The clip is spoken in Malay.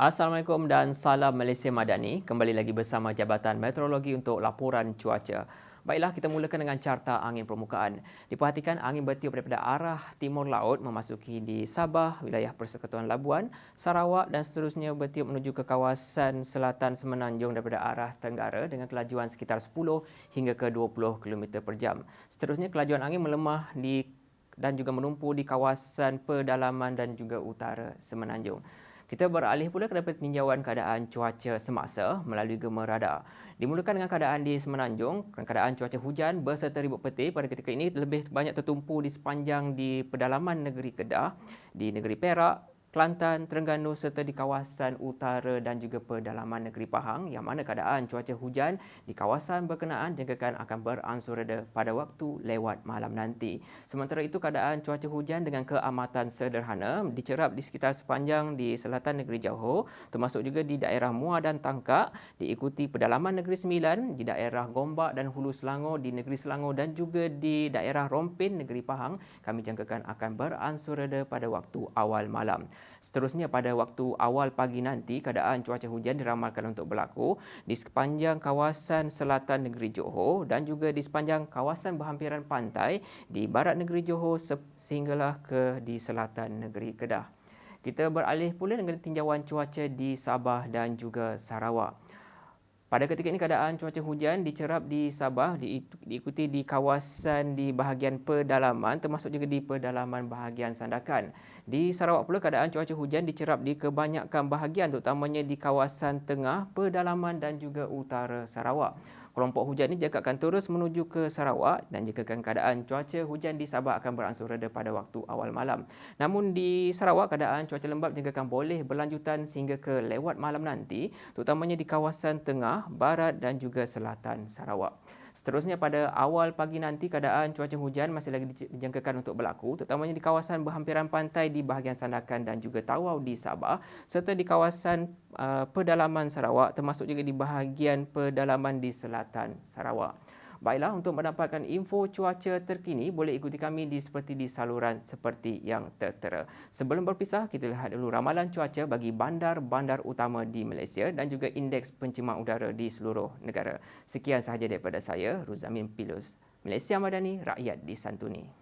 Assalamualaikum dan salam Malaysia Madani. Kembali lagi bersama Jabatan Meteorologi untuk laporan cuaca. Baiklah, kita mulakan dengan carta angin permukaan. Diperhatikan angin bertiup daripada arah timur laut memasuki di Sabah, wilayah Persekutuan Labuan, Sarawak dan seterusnya bertiup menuju ke kawasan selatan Semenanjung daripada arah tenggara dengan kelajuan sekitar 10 hingga ke 20 km per jam. Seterusnya, kelajuan angin melemah di dan juga menumpu di kawasan pedalaman dan juga utara Semenanjung. Kita beralih pula kepada peninjauan keadaan cuaca semasa melalui gema radar. Dimulakan dengan keadaan di Semenanjung, keadaan cuaca hujan berserta ribut peti pada ketika ini lebih banyak tertumpu di sepanjang di pedalaman negeri Kedah, di negeri Perak, Kelantan, Terengganu serta di kawasan utara dan juga pedalaman negeri Pahang yang mana keadaan cuaca hujan di kawasan berkenaan jangkakan akan beransur reda pada waktu lewat malam nanti. Sementara itu keadaan cuaca hujan dengan keamatan sederhana dicerap di sekitar sepanjang di selatan negeri Johor termasuk juga di daerah Muar dan Tangkak diikuti pedalaman negeri Sembilan di daerah Gombak dan Hulu Selangor di negeri Selangor dan juga di daerah Rompin negeri Pahang kami jangkakan akan beransur reda pada waktu awal malam. Seterusnya pada waktu awal pagi nanti keadaan cuaca hujan diramalkan untuk berlaku di sepanjang kawasan selatan negeri Johor dan juga di sepanjang kawasan berhampiran pantai di barat negeri Johor sehinggalah ke di selatan negeri Kedah. Kita beralih pula dengan tinjauan cuaca di Sabah dan juga Sarawak. Pada ketika ini keadaan cuaca hujan dicerap di Sabah diikuti di kawasan di bahagian pedalaman termasuk juga di pedalaman bahagian Sandakan. Di Sarawak pula keadaan cuaca hujan dicerap di kebanyakan bahagian terutamanya di kawasan tengah, pedalaman dan juga utara Sarawak. Kelompok hujan ini jangka akan terus menuju ke Sarawak dan jangkakan keadaan cuaca hujan di Sabah akan beransur reda pada waktu awal malam. Namun di Sarawak keadaan cuaca lembap jangkakan boleh berlanjutan sehingga ke lewat malam nanti terutamanya di kawasan tengah, barat dan juga selatan Sarawak. Seterusnya pada awal pagi nanti keadaan cuaca hujan masih lagi dijangkakan untuk berlaku terutamanya di kawasan berhampiran pantai di bahagian Sandakan dan juga Tawau di Sabah serta di kawasan uh, pedalaman Sarawak termasuk juga di bahagian pedalaman di selatan Sarawak. Baiklah, untuk mendapatkan info cuaca terkini, boleh ikuti kami di seperti di saluran seperti yang tertera. Sebelum berpisah, kita lihat dulu ramalan cuaca bagi bandar-bandar utama di Malaysia dan juga indeks pencemaran udara di seluruh negara. Sekian sahaja daripada saya, Ruzamin Pilus. Malaysia Madani, rakyat disantuni.